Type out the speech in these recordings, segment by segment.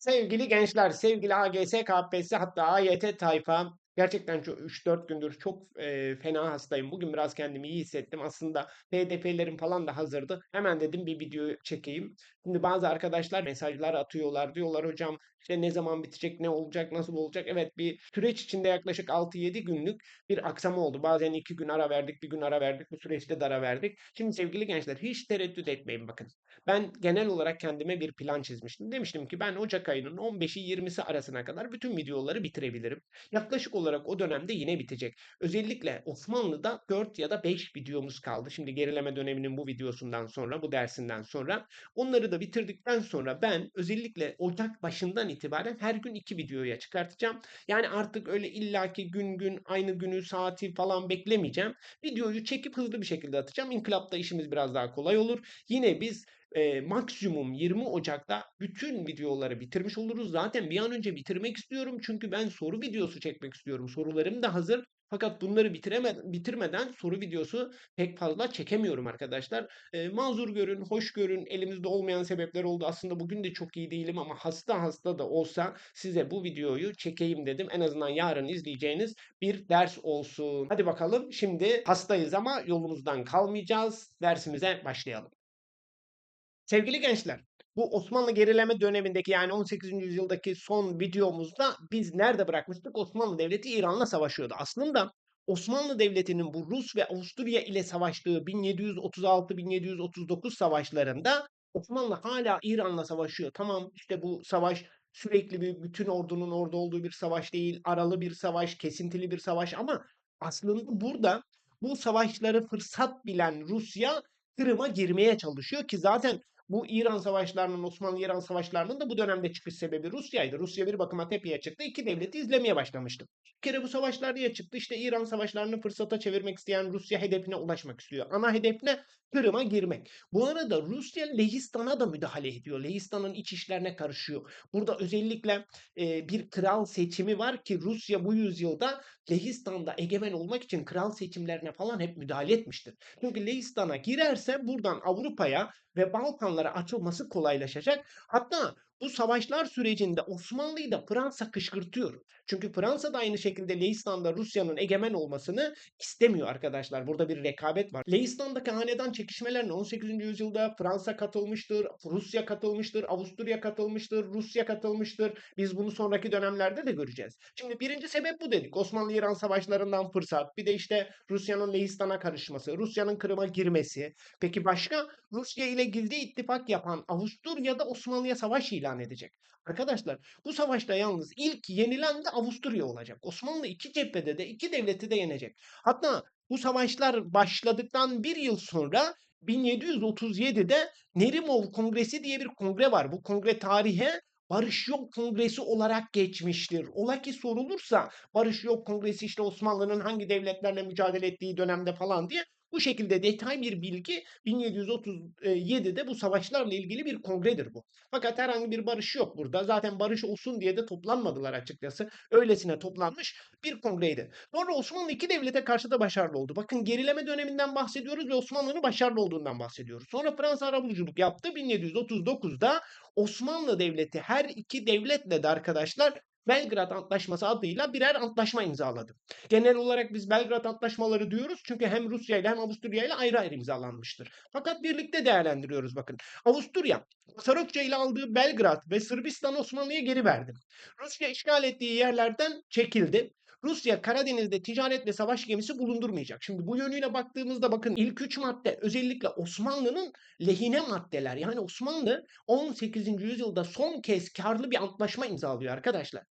Sevgili gençler, sevgili AGS, KPSS hatta AYT tayfa gerçekten çok 3-4 gündür çok eee, fena hastayım. Bugün biraz kendimi iyi hissettim. Aslında PDF'lerim falan da hazırdı. Hemen dedim bir video çekeyim. Şimdi bazı arkadaşlar mesajlar atıyorlar. Diyorlar hocam işte ne zaman bitecek, ne olacak, nasıl olacak? Evet bir süreç içinde yaklaşık 6-7 günlük bir aksama oldu. Bazen 2 gün ara verdik, bir gün ara verdik. Bu süreçte de verdik. Şimdi sevgili gençler hiç tereddüt etmeyin bakın. Ben genel olarak kendime bir plan çizmiştim. Demiştim ki ben Ocak ayının 15'i 20'si arasına kadar bütün videoları bitirebilirim. Yaklaşık olarak o dönemde yine bitecek. Özellikle Osmanlı'da 4 ya da 5 videomuz kaldı. Şimdi gerileme döneminin bu videosundan sonra, bu dersinden sonra. Onları da bitirdikten sonra ben özellikle Ocak başından itibaren her gün 2 videoya çıkartacağım. Yani artık öyle illaki gün gün aynı günü saati falan beklemeyeceğim. Videoyu çekip hızlı bir şekilde atacağım. İnkılapta işimiz biraz daha kolay olur. Yine biz e, maksimum 20 Ocak'ta bütün videoları bitirmiş oluruz. Zaten bir an önce bitirmek istiyorum çünkü ben soru videosu çekmek istiyorum. Sorularım da hazır. Fakat bunları bitireme, bitirmeden soru videosu pek fazla çekemiyorum arkadaşlar. E, mazur görün, hoş görün. Elimizde olmayan sebepler oldu. Aslında bugün de çok iyi değilim ama hasta hasta da olsa size bu videoyu çekeyim dedim. En azından yarın izleyeceğiniz bir ders olsun. Hadi bakalım şimdi hastayız ama yolumuzdan kalmayacağız. Dersimize başlayalım. Sevgili gençler, bu Osmanlı gerileme dönemindeki yani 18. yüzyıldaki son videomuzda biz nerede bırakmıştık? Osmanlı Devleti İran'la savaşıyordu. Aslında Osmanlı Devleti'nin bu Rus ve Avusturya ile savaştığı 1736-1739 savaşlarında Osmanlı hala İran'la savaşıyor. Tamam işte bu savaş sürekli bir bütün ordunun orada olduğu bir savaş değil, aralı bir savaş, kesintili bir savaş ama aslında burada bu savaşları fırsat bilen Rusya Kırım'a girmeye çalışıyor ki zaten bu İran savaşlarının, Osmanlı-İran savaşlarının da bu dönemde çıkış sebebi Rusya'ydı. Rusya bir bakıma tepeye çıktı. iki devleti izlemeye başlamıştı. Bir kere bu savaşlar diye çıktı? İşte İran savaşlarını fırsata çevirmek isteyen Rusya hedefine ulaşmak istiyor. Ana hedef ne? Kırım'a girmek. Bu arada Rusya Lehistan'a da müdahale ediyor. Lehistan'ın iç işlerine karışıyor. Burada özellikle e, bir kral seçimi var ki Rusya bu yüzyılda Lehistan'da egemen olmak için kral seçimlerine falan hep müdahale etmiştir. Çünkü Lehistan'a girerse buradan Avrupa'ya ve Balkanlara açılması kolaylaşacak. Hatta bu savaşlar sürecinde Osmanlı'yı da Fransa kışkırtıyor. Çünkü Fransa da aynı şekilde Leistan'da Rusya'nın egemen olmasını istemiyor arkadaşlar. Burada bir rekabet var. Leistan'daki hanedan çekişmelerine 18. yüzyılda Fransa katılmıştır, Rusya katılmıştır, Avusturya katılmıştır, Rusya katılmıştır. Biz bunu sonraki dönemlerde de göreceğiz. Şimdi birinci sebep bu dedik. Osmanlı-İran savaşlarından fırsat. Bir de işte Rusya'nın Leistan'a karışması, Rusya'nın Kırım'a girmesi. Peki başka? Rusya ile gizli ittifak yapan Avusturya'da Osmanlı'ya savaş ilan ilan edecek. Arkadaşlar bu savaşta yalnız ilk yenilen de Avusturya olacak. Osmanlı iki cephede de iki devleti de yenecek. Hatta bu savaşlar başladıktan bir yıl sonra 1737'de Nerimov Kongresi diye bir kongre var. Bu kongre tarihe Barış Yok Kongresi olarak geçmiştir. Ola ki sorulursa Barış Yok Kongresi işte Osmanlı'nın hangi devletlerle mücadele ettiği dönemde falan diye bu şekilde detay bir bilgi 1737'de bu savaşlarla ilgili bir kongredir bu. Fakat herhangi bir barış yok burada. Zaten barış olsun diye de toplanmadılar açıkçası. Öylesine toplanmış bir kongreydi. Sonra Osmanlı iki devlete karşı da başarılı oldu. Bakın gerileme döneminden bahsediyoruz ve Osmanlı'nın başarılı olduğundan bahsediyoruz. Sonra Fransa arabuluculuk yaptı. 1739'da Osmanlı Devleti her iki devletle de arkadaşlar Belgrad Antlaşması adıyla birer antlaşma imzaladı. Genel olarak biz Belgrad Antlaşmaları diyoruz çünkü hem Rusya ile hem Avusturya ile ayrı ayrı imzalanmıştır. Fakat birlikte değerlendiriyoruz bakın. Avusturya, Sarokça ile aldığı Belgrad ve Sırbistan Osmanlı'ya geri verdi. Rusya işgal ettiği yerlerden çekildi. Rusya Karadeniz'de ticaret ve savaş gemisi bulundurmayacak. Şimdi bu yönüyle baktığımızda bakın ilk üç madde özellikle Osmanlı'nın lehine maddeler. Yani Osmanlı 18. yüzyılda son kez karlı bir antlaşma imzalıyor arkadaşlar.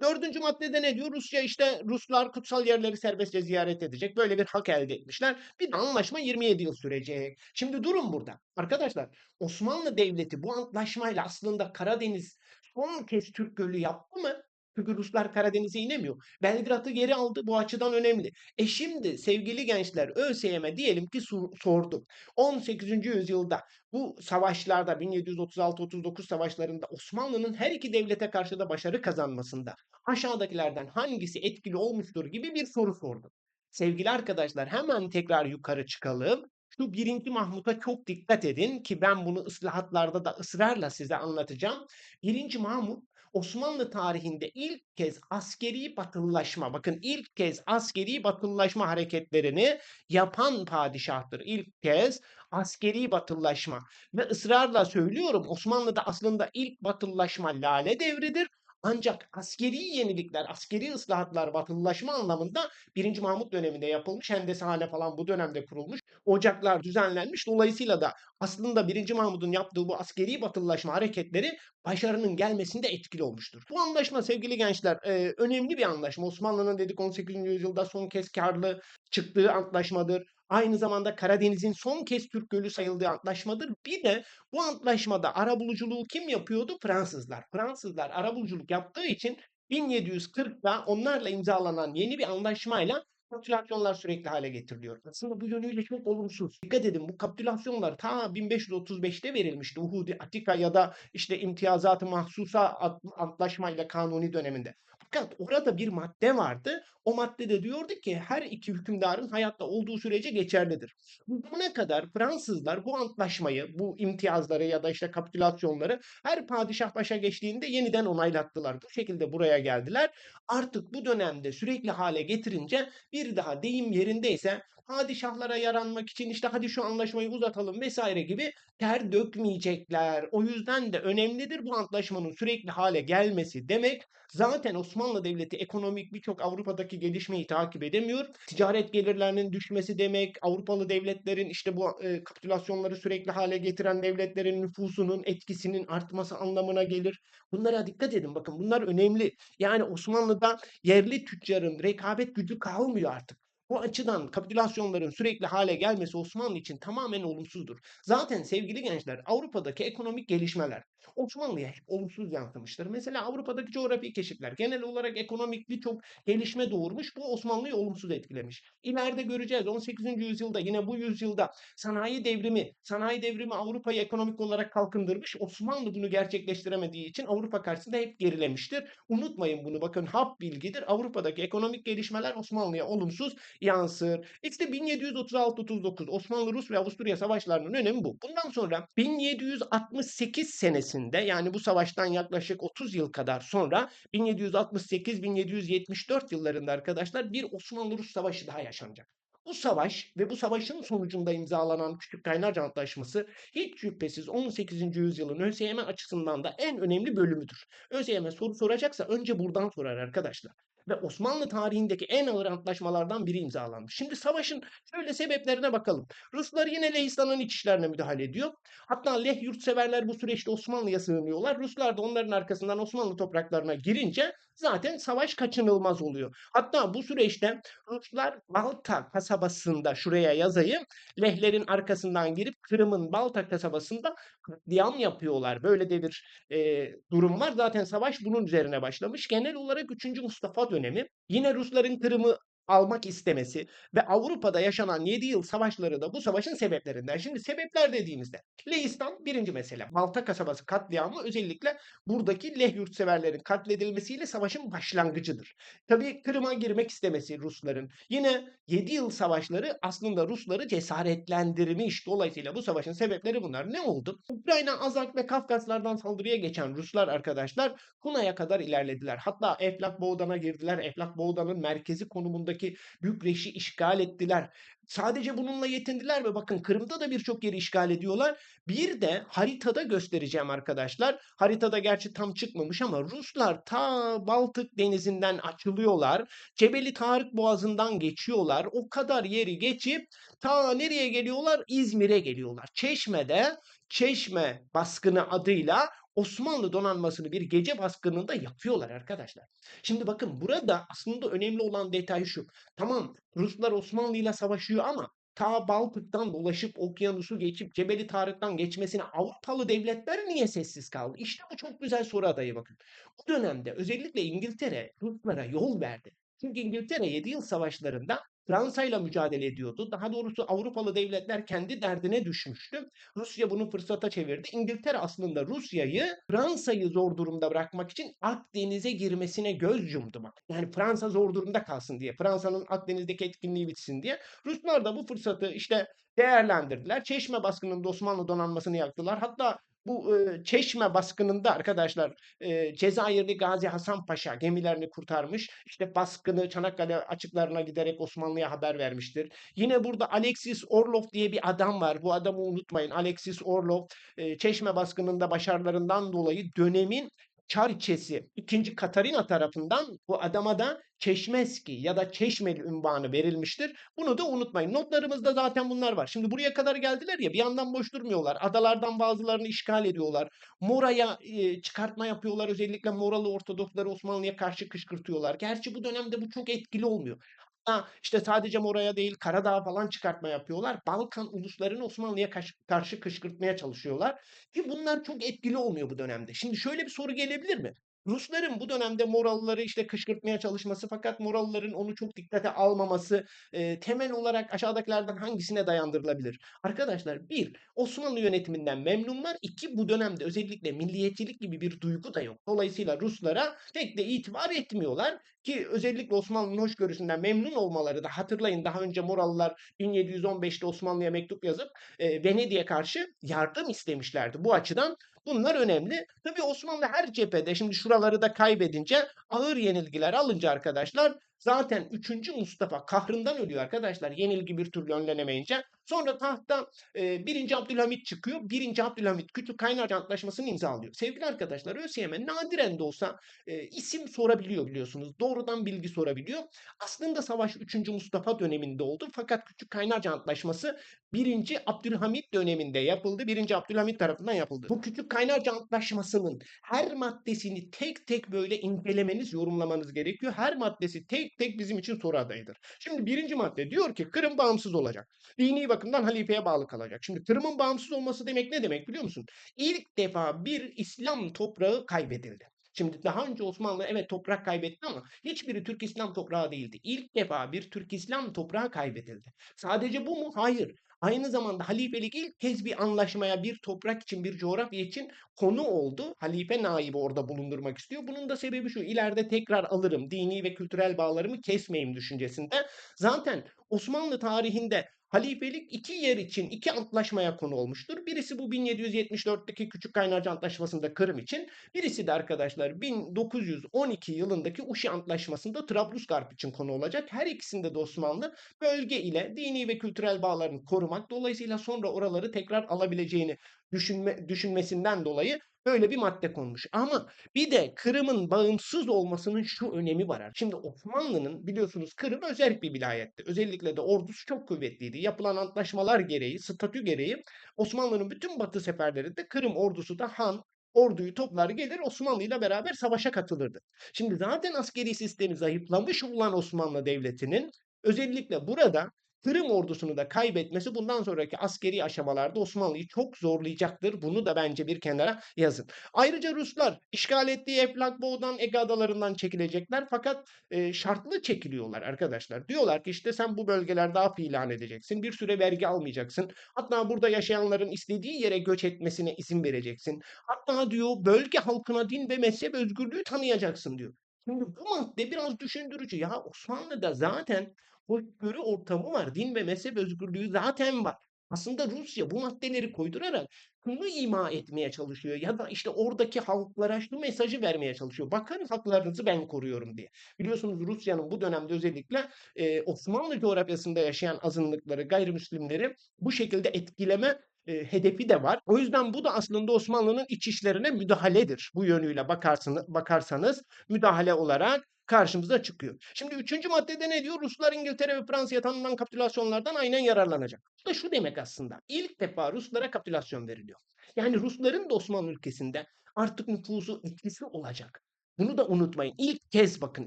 Dördüncü maddede ne diyor? Rusya işte Ruslar kutsal yerleri serbestçe ziyaret edecek. Böyle bir hak elde etmişler. Bir anlaşma 27 yıl sürecek. Şimdi durun burada. Arkadaşlar Osmanlı Devleti bu antlaşmayla aslında Karadeniz son kez Türk Gölü yaptı mı? Çünkü Ruslar Karadeniz'e inemiyor. Belgrad'ı geri aldı. Bu açıdan önemli. E şimdi sevgili gençler ÖSYM diyelim ki sordum. 18. yüzyılda bu savaşlarda 1736-39 savaşlarında Osmanlı'nın her iki devlete karşı da başarı kazanmasında aşağıdakilerden hangisi etkili olmuştur gibi bir soru sordum. Sevgili arkadaşlar hemen tekrar yukarı çıkalım. Şu 1. Mahmut'a çok dikkat edin ki ben bunu ıslahatlarda da ısrarla size anlatacağım. 1. Mahmut Osmanlı tarihinde ilk kez askeri batılılaşma, bakın ilk kez askeri batılılaşma hareketlerini yapan padişahtır. İlk kez askeri batılılaşma ve ısrarla söylüyorum Osmanlı'da aslında ilk batılılaşma Lale Devri'dir. Ancak askeri yenilikler, askeri ıslahatlar, batılılaşma anlamında 1. Mahmut döneminde yapılmış. Hendesehane falan bu dönemde kurulmuş. Ocaklar düzenlenmiş. Dolayısıyla da aslında 1. Mahmut'un yaptığı bu askeri batılılaşma hareketleri başarının gelmesinde etkili olmuştur. Bu anlaşma sevgili gençler e, önemli bir anlaşma. Osmanlı'nın dedik 18. yüzyılda son kez karlı çıktığı antlaşmadır. Aynı zamanda Karadeniz'in son kez Türk Gölü sayıldığı antlaşmadır. Bir de bu antlaşmada arabuluculuğu kim yapıyordu? Fransızlar. Fransızlar arabuluculuk yaptığı için 1740'da onlarla imzalanan yeni bir anlaşmayla kapitülasyonlar sürekli hale getiriliyor. Aslında bu yönüyle çok olumsuz. Dikkat edin bu kapitülasyonlar ta 1535'te verilmişti. Uhudi Atika ya da işte imtiyazatı mahsusa antlaşmayla kanuni döneminde. Fakat orada bir madde vardı. O maddede diyordu ki her iki hükümdarın hayatta olduğu sürece geçerlidir. Bugüne kadar Fransızlar bu antlaşmayı, bu imtiyazları ya da işte kapitülasyonları her padişah başa geçtiğinde yeniden onaylattılar. Bu şekilde buraya geldiler. Artık bu dönemde sürekli hale getirince bir daha deyim yerindeyse padişahlara yaranmak için işte hadi şu anlaşmayı uzatalım vesaire gibi ter dökmeyecekler. O yüzden de önemlidir bu antlaşmanın sürekli hale gelmesi demek. Zaten Osmanlı Devleti ekonomik birçok Avrupa'daki gelişmeyi takip edemiyor. Ticaret gelirlerinin düşmesi demek, Avrupalı devletlerin işte bu e, kapitülasyonları sürekli hale getiren devletlerin nüfusunun etkisinin artması anlamına gelir. Bunlara dikkat edin bakın bunlar önemli. Yani Osmanlı'da yerli tüccarın rekabet gücü kalmıyor artık. Bu açıdan kapitülasyonların sürekli hale gelmesi Osmanlı için tamamen olumsuzdur. Zaten sevgili gençler Avrupa'daki ekonomik gelişmeler Osmanlı'ya hep olumsuz yansımıştır. Mesela Avrupa'daki coğrafi keşifler genel olarak ekonomik birçok gelişme doğurmuş. Bu Osmanlı'yı olumsuz etkilemiş. İleride göreceğiz 18. yüzyılda yine bu yüzyılda sanayi devrimi, sanayi devrimi Avrupa'yı ekonomik olarak kalkındırmış. Osmanlı bunu gerçekleştiremediği için Avrupa karşısında hep gerilemiştir. Unutmayın bunu bakın hap bilgidir. Avrupa'daki ekonomik gelişmeler Osmanlı'ya olumsuz yansır. İşte 1736-39 Osmanlı, Rus ve Avusturya savaşlarının önemi bu. Bundan sonra 1768 senesinde yani bu savaştan yaklaşık 30 yıl kadar sonra 1768-1774 yıllarında arkadaşlar bir Osmanlı-Rus savaşı daha yaşanacak. Bu savaş ve bu savaşın sonucunda imzalanan Küçük Kaynarca Antlaşması hiç şüphesiz 18. yüzyılın ÖSYM açısından da en önemli bölümüdür. ÖSYM soru soracaksa önce buradan sorar arkadaşlar ve Osmanlı tarihindeki en ağır antlaşmalardan biri imzalanmış. Şimdi savaşın şöyle sebeplerine bakalım. Ruslar yine Lehistan'ın iç işlerine müdahale ediyor. Hatta Leh yurtseverler bu süreçte Osmanlı'ya sığınıyorlar. Ruslar da onların arkasından Osmanlı topraklarına girince zaten savaş kaçınılmaz oluyor. Hatta bu süreçte Ruslar Balta kasabasında şuraya yazayım. Lehlerin arkasından girip Kırım'ın Balta kasabasında katliam yapıyorlar. Böyle de bir e, durum var. Zaten savaş bunun üzerine başlamış. Genel olarak 3. Mustafa dönemi. Yine Rusların Kırım'ı almak istemesi ve Avrupa'da yaşanan 7 yıl savaşları da bu savaşın sebeplerinden. Şimdi sebepler dediğimizde Lehistan birinci mesele. Malta kasabası katliamı özellikle buradaki Leh yurtseverlerin katledilmesiyle savaşın başlangıcıdır. Tabii Kırım'a girmek istemesi Rusların. Yine 7 yıl savaşları aslında Rusları cesaretlendirmiş. Dolayısıyla bu savaşın sebepleri bunlar. Ne oldu? Ukrayna, Azak ve Kafkaslardan saldırıya geçen Ruslar arkadaşlar Kuna'ya kadar ilerlediler. Hatta Eflak Boğdan'a girdiler. Eflak Boğdan'ın merkezi konumunda Kırım'daki Bükreş'i işgal ettiler. Sadece bununla yetindiler ve bakın Kırım'da da birçok yeri işgal ediyorlar. Bir de haritada göstereceğim arkadaşlar. Haritada gerçi tam çıkmamış ama Ruslar ta Baltık denizinden açılıyorlar. Cebeli Tarık Boğazı'ndan geçiyorlar. O kadar yeri geçip ta nereye geliyorlar? İzmir'e geliyorlar. Çeşme'de Çeşme baskını adıyla Osmanlı donanmasını bir gece baskınında yapıyorlar arkadaşlar. Şimdi bakın burada aslında önemli olan detay şu. Tamam Ruslar Osmanlı ile savaşıyor ama ta Baltık'tan dolaşıp okyanusu geçip Cebeli Tarık'tan geçmesine Avrupalı devletler niye sessiz kaldı? İşte bu çok güzel soru adayı bakın. Bu dönemde özellikle İngiltere Ruslara yol verdi. Çünkü İngiltere 7 yıl savaşlarında Fransa'yla mücadele ediyordu. Daha doğrusu Avrupalı devletler kendi derdine düşmüştü. Rusya bunu fırsata çevirdi. İngiltere aslında Rusya'yı Fransa'yı zor durumda bırakmak için Akdeniz'e girmesine göz yumdu. Yani Fransa zor durumda kalsın diye. Fransa'nın Akdeniz'deki etkinliği bitsin diye. Ruslar da bu fırsatı işte değerlendirdiler. Çeşme baskınında Osmanlı donanmasını yaktılar. Hatta bu e, Çeşme baskınında arkadaşlar e, Cezayirli Gazi Hasan Paşa gemilerini kurtarmış. İşte baskını Çanakkale açıklarına giderek Osmanlı'ya haber vermiştir. Yine burada Alexis Orlov diye bir adam var. Bu adamı unutmayın. Alexis Orlov e, Çeşme baskınında başarılarından dolayı dönemin Çariçesi 2. Katarina tarafından bu adama da Çeşmeski ya da Çeşmeli unvanı verilmiştir. Bunu da unutmayın. Notlarımızda zaten bunlar var. Şimdi buraya kadar geldiler ya bir yandan boş durmuyorlar. Adalardan bazılarını işgal ediyorlar. Mora'ya e, çıkartma yapıyorlar. Özellikle Moralı Ortodoksları Osmanlı'ya karşı kışkırtıyorlar. Gerçi bu dönemde bu çok etkili olmuyor. Ha, işte sadece Mora'ya değil Karadağ'a falan çıkartma yapıyorlar. Balkan uluslarını Osmanlı'ya karşı kışkırtmaya çalışıyorlar. Ki bunlar çok etkili olmuyor bu dönemde. Şimdi şöyle bir soru gelebilir mi? Rusların bu dönemde Moralıları işte kışkırtmaya çalışması fakat Moralıların onu çok dikkate almaması e, temel olarak aşağıdakilerden hangisine dayandırılabilir? Arkadaşlar bir Osmanlı yönetiminden memnunlar. iki bu dönemde özellikle milliyetçilik gibi bir duygu da yok. Dolayısıyla Ruslara pek de itibar etmiyorlar ki özellikle Osmanlı'nın hoşgörüsünden memnun olmaları da hatırlayın daha önce Moralılar 1715'te Osmanlı'ya mektup yazıp e, Venedik'e karşı yardım istemişlerdi. Bu açıdan bunlar önemli. Tabii Osmanlı her cephede şimdi şuraları da kaybedince ağır yenilgiler alınca arkadaşlar zaten 3. Mustafa kahrından ölüyor arkadaşlar. Yenilgi bir türlü önlenemeyince. Sonra tahta e, 1. Abdülhamit çıkıyor. 1. Abdülhamit Küçük Kaynarca Antlaşması'nı imzalıyor. Sevgili arkadaşlar ÖSYM nadiren de olsa e, isim sorabiliyor biliyorsunuz. Doğrudan bilgi sorabiliyor. Aslında savaş 3. Mustafa döneminde oldu. Fakat Küçük Kaynarca Antlaşması 1. Abdülhamit döneminde yapıldı. 1. Abdülhamit tarafından yapıldı. Bu Küçük Kaynarca Antlaşması'nın her maddesini tek tek böyle incelemeniz, yorumlamanız gerekiyor. Her maddesi tek tek bizim için soru adayıdır. Şimdi birinci madde diyor ki Kırım bağımsız olacak. Dini bakımdan halifeye bağlı kalacak. Şimdi Kırım'ın bağımsız olması demek ne demek biliyor musun? İlk defa bir İslam toprağı kaybedildi. Şimdi daha önce Osmanlı evet toprak kaybetti ama hiçbiri Türk İslam toprağı değildi. İlk defa bir Türk İslam toprağı kaybedildi. Sadece bu mu? Hayır. Aynı zamanda halifelik ilk kez bir anlaşmaya, bir toprak için, bir coğrafya için konu oldu. Halife naibi orada bulundurmak istiyor. Bunun da sebebi şu, ileride tekrar alırım, dini ve kültürel bağlarımı kesmeyeyim düşüncesinde. Zaten Osmanlı tarihinde halifelik iki yer için iki antlaşmaya konu olmuştur. Birisi bu 1774'teki Küçük Kaynarca Antlaşması'nda Kırım için, birisi de arkadaşlar 1912 yılındaki Uşi Antlaşması'nda Trablusgarp için konu olacak. Her ikisinde de Osmanlı bölge ile dini ve kültürel bağlarını korumak, dolayısıyla sonra oraları tekrar alabileceğini düşünme, düşünmesinden dolayı böyle bir madde konmuş. Ama bir de Kırım'ın bağımsız olmasının şu önemi var. Şimdi Osmanlı'nın biliyorsunuz Kırım özel bir vilayetti. Özellikle de ordusu çok kuvvetliydi. Yapılan antlaşmalar gereği, statü gereği Osmanlı'nın bütün batı seferlerinde Kırım ordusu da Han, orduyu toplar gelir Osmanlı ile beraber savaşa katılırdı. Şimdi zaten askeri sistemi zayıflamış olan Osmanlı Devleti'nin özellikle burada Kırım ordusunu da kaybetmesi bundan sonraki askeri aşamalarda Osmanlı'yı çok zorlayacaktır. Bunu da bence bir kenara yazın. Ayrıca Ruslar işgal ettiği Eflak Boğ'dan Ege adalarından çekilecekler fakat e, şartlı çekiliyorlar arkadaşlar. Diyorlar ki işte sen bu bölgelerde af ilan edeceksin. Bir süre vergi almayacaksın. Hatta burada yaşayanların istediği yere göç etmesine izin vereceksin. Hatta diyor bölge halkına din ve mezhep özgürlüğü tanıyacaksın diyor. Şimdi bu madde biraz düşündürücü. Ya Osmanlı'da zaten hoşgörü ortamı var. Din ve mezhep özgürlüğü zaten var. Aslında Rusya bu maddeleri koydurarak şunu ima etmeye çalışıyor ya da işte oradaki halklara şu mesajı vermeye çalışıyor. Bakın haklarınızı ben koruyorum diye. Biliyorsunuz Rusya'nın bu dönemde özellikle e, Osmanlı coğrafyasında yaşayan azınlıkları, gayrimüslimleri bu şekilde etkileme e, hedefi de var. O yüzden bu da aslında Osmanlı'nın iç işlerine müdahaledir. Bu yönüyle bakarsınız, bakarsanız müdahale olarak karşımıza çıkıyor. Şimdi üçüncü maddede ne diyor? Ruslar İngiltere ve Fransa'ya tanınan kapitülasyonlardan aynen yararlanacak. Bu da şu demek aslında. İlk defa Ruslara kapitülasyon veriliyor. Yani Rusların da Osmanlı ülkesinde artık nüfuzu etkisi olacak. Bunu da unutmayın. İlk kez bakın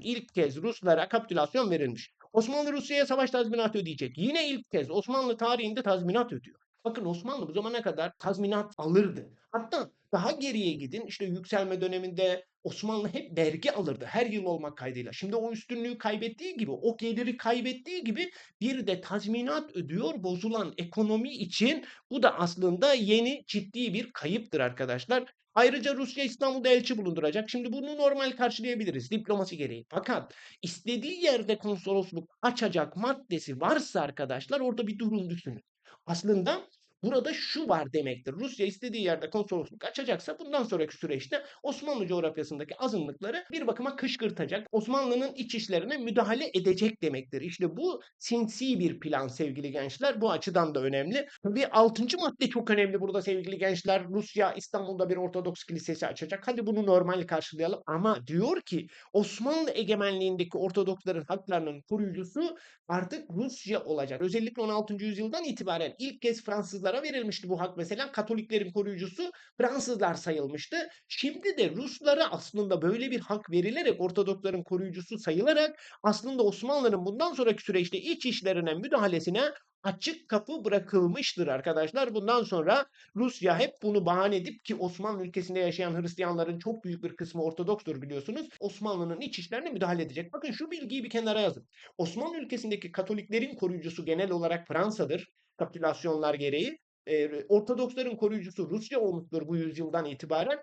ilk kez Ruslara kapitülasyon verilmiş. Osmanlı Rusya'ya savaş tazminatı ödeyecek. Yine ilk kez Osmanlı tarihinde tazminat ödüyor. Bakın Osmanlı bu zamana kadar tazminat alırdı. Hatta daha geriye gidin işte yükselme döneminde Osmanlı hep vergi alırdı her yıl olmak kaydıyla. Şimdi o üstünlüğü kaybettiği gibi, o geliri kaybettiği gibi bir de tazminat ödüyor bozulan ekonomi için. Bu da aslında yeni ciddi bir kayıptır arkadaşlar. Ayrıca Rusya İstanbul'da elçi bulunduracak. Şimdi bunu normal karşılayabiliriz diplomasi gereği. Fakat istediği yerde konsolosluk açacak maddesi varsa arkadaşlar orada bir durum düşünün. Aslında burada şu var demektir. Rusya istediği yerde konsolosluk açacaksa bundan sonraki süreçte Osmanlı coğrafyasındaki azınlıkları bir bakıma kışkırtacak. Osmanlı'nın iç işlerine müdahale edecek demektir. İşte bu sinsi bir plan sevgili gençler. Bu açıdan da önemli. Tabii 6. madde çok önemli burada sevgili gençler. Rusya İstanbul'da bir Ortodoks kilisesi açacak. Hadi bunu normal karşılayalım ama diyor ki Osmanlı egemenliğindeki Ortodoksların haklarının koruyucusu artık Rusya olacak. Özellikle 16. yüzyıldan itibaren ilk kez Fransızlara verilmişti bu hak mesela. Katoliklerin koruyucusu Fransızlar sayılmıştı. Şimdi de Ruslara aslında böyle bir hak verilerek Ortodoksların koruyucusu sayılarak aslında Osmanlı'nın bundan sonraki süreçte iç işlerine müdahalesine açık kapı bırakılmıştır arkadaşlar. Bundan sonra Rusya hep bunu bahane edip ki Osmanlı ülkesinde yaşayan Hristiyanların çok büyük bir kısmı Ortodokstur biliyorsunuz. Osmanlı'nın iç işlerine müdahale edecek. Bakın şu bilgiyi bir kenara yazın. Osmanlı ülkesindeki Katoliklerin koruyucusu genel olarak Fransa'dır kapitülasyonlar gereği. Ee, Ortodoksların koruyucusu Rusya olmuştur bu yüzyıldan itibaren.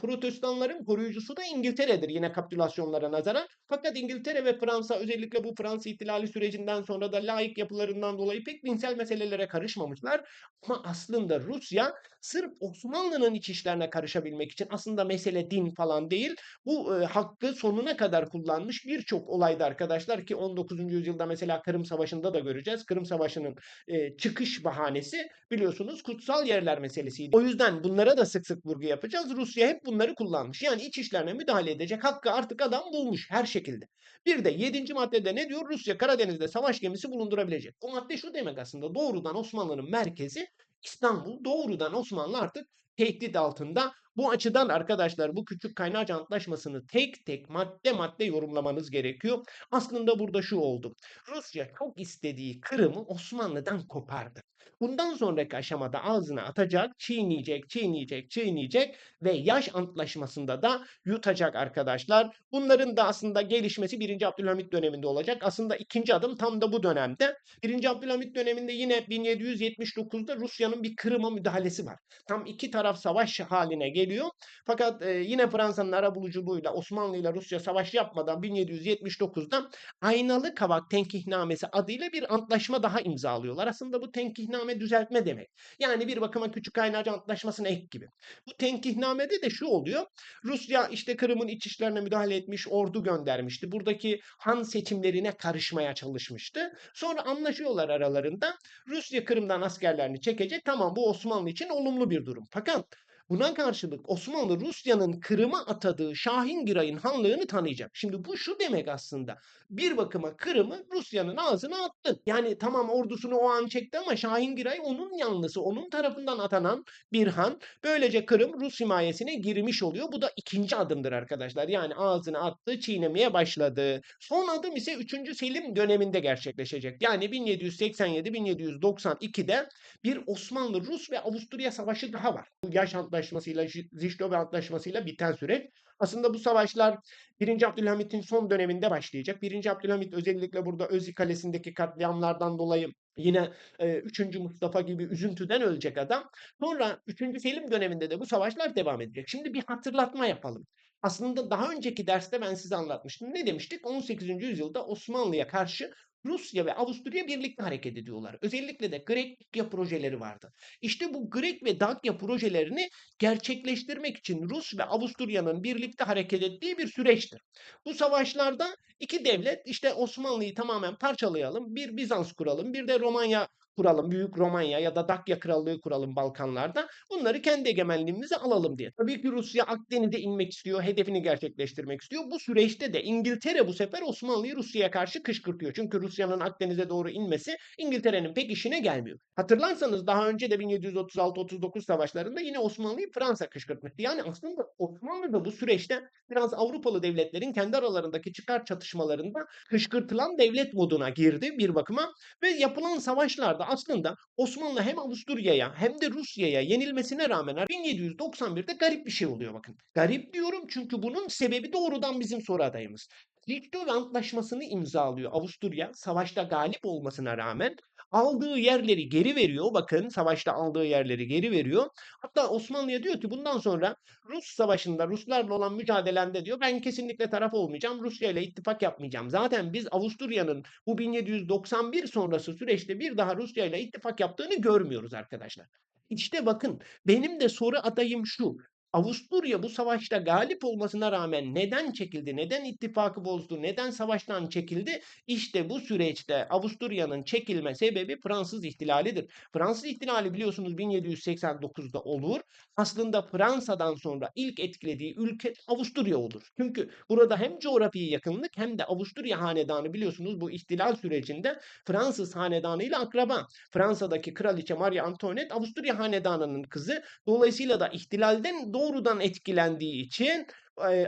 Protestanların koruyucusu da İngiltere'dir yine kapitülasyonlara nazaran. Fakat İngiltere ve Fransa özellikle bu Fransız ihtilali sürecinden sonra da laik yapılarından dolayı pek dinsel meselelere karışmamışlar. Ama aslında Rusya sırf Osmanlı'nın iç işlerine karışabilmek için aslında mesele din falan değil. Bu e, hakkı sonuna kadar kullanmış birçok olayda arkadaşlar ki 19. yüzyılda mesela Kırım Savaşı'nda da göreceğiz. Kırım Savaşı'nın e, çıkış bahanesi biliyorsunuz kutsal yerler meselesiydi. O yüzden bunlara da sık sık vurgu yapacağız. Rusya hep bunları kullanmış. Yani iç işlerine müdahale edecek hakkı artık adam bulmuş her şekilde. Bir de 7. maddede ne diyor? Rusya Karadeniz'de savaş gemisi bulundurabilecek. Bu madde şu demek aslında doğrudan Osmanlı'nın merkezi İstanbul doğrudan Osmanlı artık tehdit altında. Bu açıdan arkadaşlar bu küçük kaynarca antlaşmasını tek tek madde madde yorumlamanız gerekiyor. Aslında burada şu oldu. Rusya çok istediği Kırım'ı Osmanlı'dan kopardı. Bundan sonraki aşamada ağzına atacak, çiğneyecek, çiğneyecek, çiğneyecek ve yaş antlaşmasında da yutacak arkadaşlar. Bunların da aslında gelişmesi 1. Abdülhamit döneminde olacak. Aslında ikinci adım tam da bu dönemde. 1. Abdülhamit döneminde yine 1779'da Rusya'nın bir Kırım'a müdahalesi var. Tam iki taraf savaş haline geliyor. Fakat e, yine Fransa'nın arabuluculuğuyla Osmanlı ile Rusya savaş yapmadan 1779'da Aynalı Kavak Tenkihnamesi adıyla bir antlaşma daha imzalıyorlar. Aslında bu tenkihname düzeltme demek. Yani bir bakıma Küçük Kaynarca Antlaşması'na ek gibi. Bu tenkihnamede de şu oluyor. Rusya işte Kırım'ın iç işlerine müdahale etmiş, ordu göndermişti. Buradaki han seçimlerine karışmaya çalışmıştı. Sonra anlaşıyorlar aralarında. Rusya Kırım'dan askerlerini çekecek. Tamam bu Osmanlı için olumlu bir durum. Fakat Buna karşılık Osmanlı Rusya'nın Kırım'a atadığı Şahingiray'ın hanlığını tanıyacak. Şimdi bu şu demek aslında. Bir bakıma Kırım'ı Rusya'nın ağzına attı. Yani tamam ordusunu o an çekti ama Şahingiray onun yanlısı, onun tarafından atanan bir han. Böylece Kırım Rus himayesine girmiş oluyor. Bu da ikinci adımdır arkadaşlar. Yani ağzına attı, çiğnemeye başladı. Son adım ise 3. Selim döneminde gerçekleşecek. Yani 1787-1792'de bir Osmanlı-Rus ve Avusturya savaşı daha var. Yaş Antlaşması'yla, Zişlove Antlaşması'yla biten süreç. Aslında bu savaşlar 1. Abdülhamit'in son döneminde başlayacak. 1. Abdülhamit özellikle burada Özü Kalesi'ndeki katliamlardan dolayı yine e, 3. Mustafa gibi üzüntüden ölecek adam. Sonra 3. Selim döneminde de bu savaşlar devam edecek. Şimdi bir hatırlatma yapalım. Aslında daha önceki derste ben size anlatmıştım. Ne demiştik? 18. yüzyılda Osmanlı'ya karşı Rusya ve Avusturya birlikte hareket ediyorlar. Özellikle de Grek-Dakya projeleri vardı. İşte bu Grek ve Dakya projelerini gerçekleştirmek için Rus ve Avusturya'nın birlikte hareket ettiği bir süreçtir. Bu savaşlarda iki devlet işte Osmanlı'yı tamamen parçalayalım, bir Bizans kuralım, bir de Romanya kuralım. Büyük Romanya ya da Dakya Krallığı kuralım Balkanlarda. Bunları kendi egemenliğimize alalım diye. Tabii ki Rusya Akdeniz'e inmek istiyor. Hedefini gerçekleştirmek istiyor. Bu süreçte de İngiltere bu sefer Osmanlı'yı Rusya'ya karşı kışkırtıyor. Çünkü Rusya'nın Akdeniz'e doğru inmesi İngiltere'nin pek işine gelmiyor. Hatırlarsanız daha önce de 1736-39 savaşlarında yine Osmanlı'yı Fransa kışkırtmıştı. Yani aslında Osmanlı da bu süreçte biraz Avrupalı devletlerin kendi aralarındaki çıkar çatışmalarında kışkırtılan devlet moduna girdi bir bakıma ve yapılan savaşlarda aslında Osmanlı hem Avusturya'ya hem de Rusya'ya yenilmesine rağmen 1791'de garip bir şey oluyor bakın. Garip diyorum çünkü bunun sebebi doğrudan bizim soru adayımız. Lichtenstein Antlaşması'nı imzalıyor Avusturya savaşta galip olmasına rağmen aldığı yerleri geri veriyor. Bakın savaşta aldığı yerleri geri veriyor. Hatta Osmanlı'ya diyor ki bundan sonra Rus savaşında Ruslarla olan mücadelende diyor ben kesinlikle taraf olmayacağım. Rusya ile ittifak yapmayacağım. Zaten biz Avusturya'nın bu 1791 sonrası süreçte bir daha Rusya ile ittifak yaptığını görmüyoruz arkadaşlar. İşte bakın benim de soru adayım şu. Avusturya bu savaşta galip olmasına rağmen neden çekildi? Neden ittifakı bozdu? Neden savaştan çekildi? İşte bu süreçte Avusturya'nın çekilme sebebi Fransız ihtilalidir. Fransız ihtilali biliyorsunuz 1789'da olur. Aslında Fransa'dan sonra ilk etkilediği ülke Avusturya olur. Çünkü burada hem coğrafi yakınlık hem de Avusturya hanedanı biliyorsunuz bu ihtilal sürecinde Fransız hanedanıyla akraba. Fransa'daki kraliçe Marie Antoinette Avusturya hanedanının kızı. Dolayısıyla da ihtilalden doğrudan etkilendiği için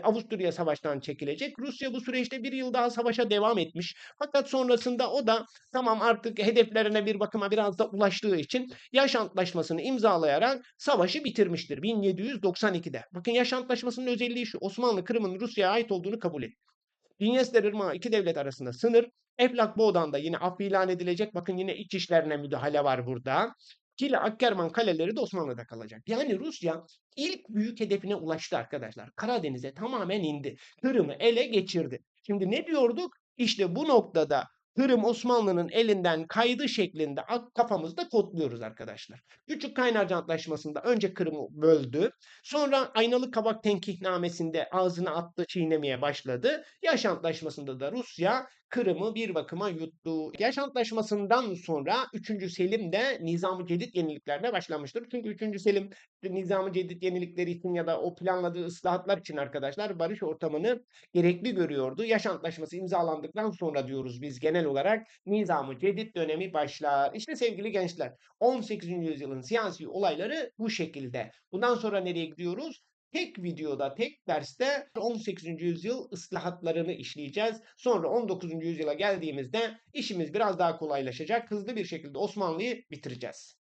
Avusturya savaştan çekilecek. Rusya bu süreçte bir yıl daha savaşa devam etmiş. Fakat sonrasında o da tamam artık hedeflerine bir bakıma biraz da ulaştığı için Yaş Antlaşması'nı imzalayarak savaşı bitirmiştir 1792'de. Bakın Yaş Antlaşması'nın özelliği şu. Osmanlı Kırım'ın Rusya'ya ait olduğunu kabul etti. Dinyester Irmağı iki devlet arasında sınır. Eflak Boğdan da yine af ilan edilecek. Bakın yine iç işlerine müdahale var burada. Kile Akkerman kaleleri de Osmanlı'da kalacak. Yani Rusya ilk büyük hedefine ulaştı arkadaşlar. Karadeniz'e tamamen indi. Kırım'ı ele geçirdi. Şimdi ne diyorduk? İşte bu noktada Kırım Osmanlı'nın elinden kaydı şeklinde kafamızda kodluyoruz arkadaşlar. Küçük Kaynarca Antlaşması'nda önce Kırım'ı böldü. Sonra Aynalı Kabak Tenkihnamesi'nde ağzına attı çiğnemeye başladı. Yaş Antlaşması'nda da Rusya Kırım'ı bir bakıma yuttu. Yaş Antlaşması'ndan sonra 3. Selim de Nizam-ı Cedid yeniliklerine başlamıştır. Çünkü 3. Selim Nizam-ı Cedid yenilikleri için ya da o planladığı ıslahatlar için arkadaşlar barış ortamını gerekli görüyordu. Yaş Antlaşması imzalandıktan sonra diyoruz biz genel olarak Nizam-ı Cedid dönemi başlar. İşte sevgili gençler 18. yüzyılın siyasi olayları bu şekilde. Bundan sonra nereye gidiyoruz? Tek videoda, tek derste 18. yüzyıl ıslahatlarını işleyeceğiz. Sonra 19. yüzyıla geldiğimizde işimiz biraz daha kolaylaşacak. Hızlı bir şekilde Osmanlı'yı bitireceğiz.